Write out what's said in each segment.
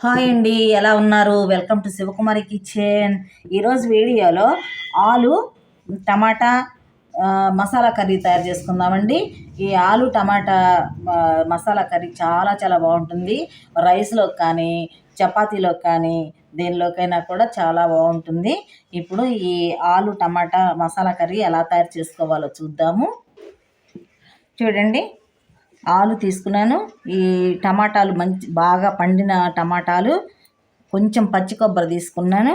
Hi అండి ఎలా ఉన్నారు? వెల్కమ్ టు శివకుమారి కిచెన్ ఈరోజు వీడియోలో ఆలు టమాటా మసాలా కర్రీ తయారు చేసుకుందామండి. ఈ ఆలు టమాటా మసాలా కర్రీ చాలా చాలా బాగుంటుంది. రైస్లో కానీ చపాతీలో కానీ దేనిలోకైనా కూడా చాలా బాగుంటుంది. ఇప్పుడు ఈ ఆలు టమాటా మసాలా కర్రీ ఎలా తయారు చేసుకోవాలో చూద్దాము. చూడండి. ఆలు తీసుకున్నాను. ఈ టమాటాలు మంచి బాగా పండిన టమాటాలు కొంచెం పచ్చి కొబ్బరి తీసుకున్నాను.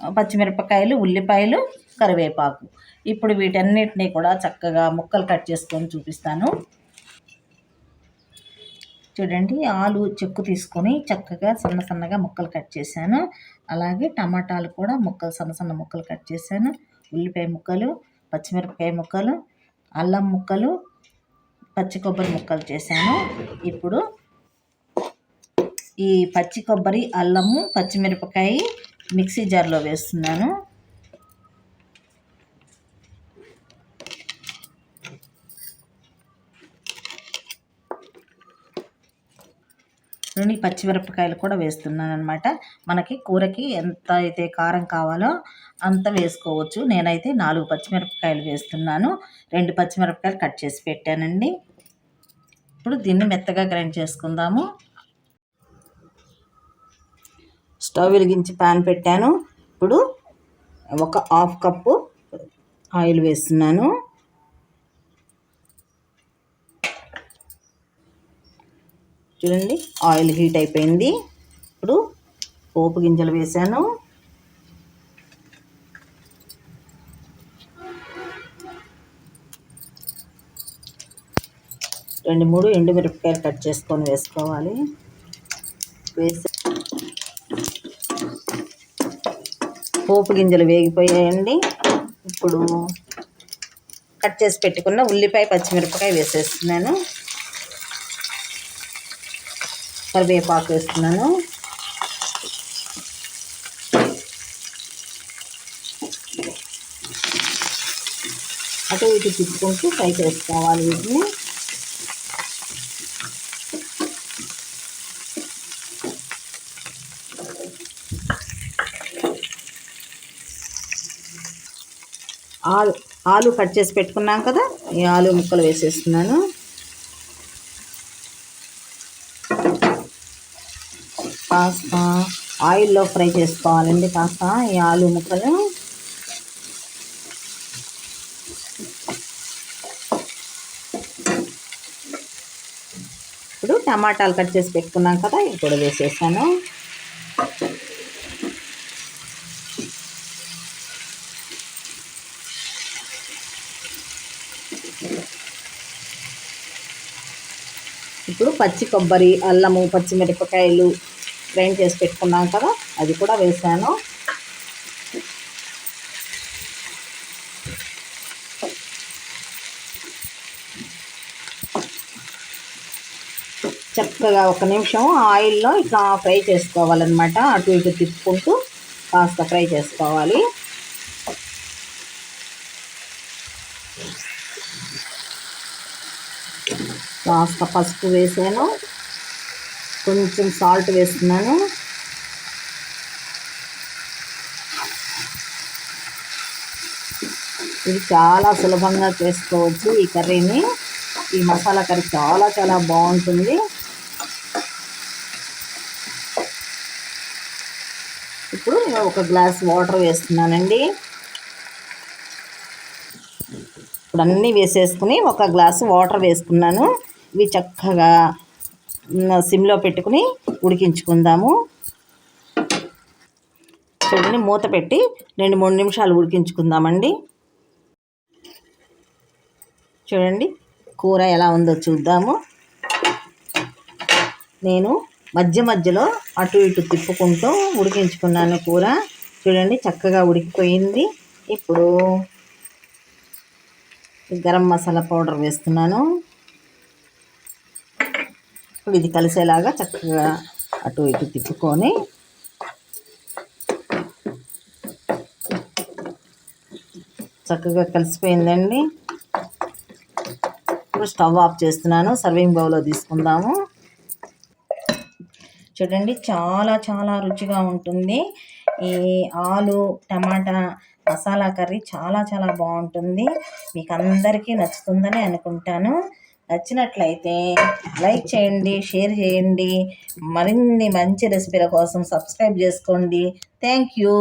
పచ్చిమిరపకాయలు ఉల్లిపాయలు కరివేపాకు. ఇప్పుడు వీటన్నిటిని కూడా చక్కగా ముక్కలు కట్ చేసుకొని చూపిస్తాను. చూడండి ఆలు చెక్కు తీసుకొని చక్కగా సన్న సన్నగా ముక్కలు కట్ చేశాను. అలాగే టమాటాలు కూడా ముక్కలు సన్న సన్న ముక్కలు కట్ చేశాను. ఉల్లిపాయ ముక్కలు పచ్చిమిరపకాయ ముక్కలు అల్లం ముక్కలు పచ్చి కొబ్బరి ముక్కలు చేశాను. ఇప్పుడు ఈ పచ్చి కొబ్బరి అల్లము పచ్చిమిరపకాయ మిక్సీ జార్లో వేస్తున్నాను. నుండి పచ్చిమిరపకాయలు కూడా వేస్తున్నాను అనమాట మనకి కూరకి ఎంత అయితే కారం కావాలో అంత వేసుకోవచ్చు. నేనైతే నాలుగు పచ్చిమిరపకాయలు వేస్తున్నాను. రెండు పచ్చిమిరపకాయలు కట్ చేసి పెట్టానండి. ఇప్పుడు దీన్ని మెత్తగా గ్రైండ్ చేసుకుందాము. స్టవ్ వెలిగించి ప్యాన్ పెట్టాను. ఇప్పుడు ఒక హాఫ్ కప్పు ఆయిల్ వేస్తున్నాను. చూడండి ఆయిల్ హీట్ అయిపోయింది. ఇప్పుడు పోపు గింజలు వేసాను రెండు మూడు ఎండుమిరపకాయలు కట్ చేసుకొని వేసుకోవాలి. వేసి పోపు గింజలు వేగిపోయాయండి. ఇప్పుడు కట్ చేసి పెట్టుకున్న ఉల్లిపాయ పచ్చిమిరపకాయ వేసేస్తున్నాను. కరివేపాకు వేస్తున్నాను. అటు ఇటు తిప్పుకుంటూ ఫ్రై చేసుకోవాలి వీటిని. ఆలు ఆలు కట్ చేసి పెట్టుకున్నాం కదా ఈ ఆలు ముక్కలు వేసేస్తున్నాను. కాస్త ఆయిల్లో ఫ్రై చేసుకోవాలండి కాస్త ఈ ఆలు ముక్కలు. ఇప్పుడు టమాటాలు కట్ చేసి పెట్టుకున్నాం కదా ఇప్పుడు కూడా వేసేసాను. ఇప్పుడు పచ్చి కొబ్బరి అల్లము పచ్చిమిరపకాయలు గ్రైండ్ చేసి పెట్టుకున్నాం కదా అది కూడా వేసాను. చక్కగా ఒక నిమిషం ఆయిల్లో ఇట్లా ఫ్రై చేసుకోవాలన్నమాట. అటు ఇటు తిప్పుకుంటూ కాస్త ఫ్రై చేసుకోవాలి. కాస్త పసుపు వేసాను. కొంచెం సాల్ట్ వేస్తున్నాను. ఇది చాలా సులభంగా చేసుకోవచ్చు ఈ కర్రీని. ఈ మసాలా కర్రీ చాలా చాలా బాగుంటుంది. ఇప్పుడు నేను ఒక గ్లాస్ వాటర్ వేస్తున్నానండి. ఇప్పుడు అన్నీ వేసేసుకుని ఒక గ్లాసు వాటర్ వేసుకున్నాను. ఇవి చక్కగా సిమ్లో పెట్టుకుని ఉడికించుకుందాము. చూడండి మూత పెట్టి రెండు మూడు నిమిషాలు ఉడికించుకుందామండి. చూడండి కూర ఎలా ఉందో చూద్దాము. నేను మధ్య మధ్యలో అటు ఇటు తిప్పుకుంటూ ఉడికించుకున్నాను కూర. చూడండి చక్కగా ఉడికిపోయింది. ఇప్పుడు గరం మసాలా పౌడర్ వేస్తున్నాను. ఇది కలిసేలాగా చక్కగా అటు ఇటు తిప్పుకొని చక్కగా కలిసిపోయిందండి. ఇప్పుడు స్టవ్ ఆఫ్ చేస్తున్నాను. సర్వింగ్ బౌల్లో తీసుకుందాము. చూడండి చాలా చాలా రుచిగా ఉంటుంది. ఈ ఆలు టమాటా మసాలా కర్రీ చాలా చాలా బాగుంటుంది. మీకు అందరికీ నచ్చుతుందని అనుకుంటాను. నచ్చినట్లయితే లైక్ చేయండి షేర్ చేయండి. మరిన్ని మంచి రెసిపీల కోసం సబ్స్క్రైబ్ చేసుకోండి. Thank you.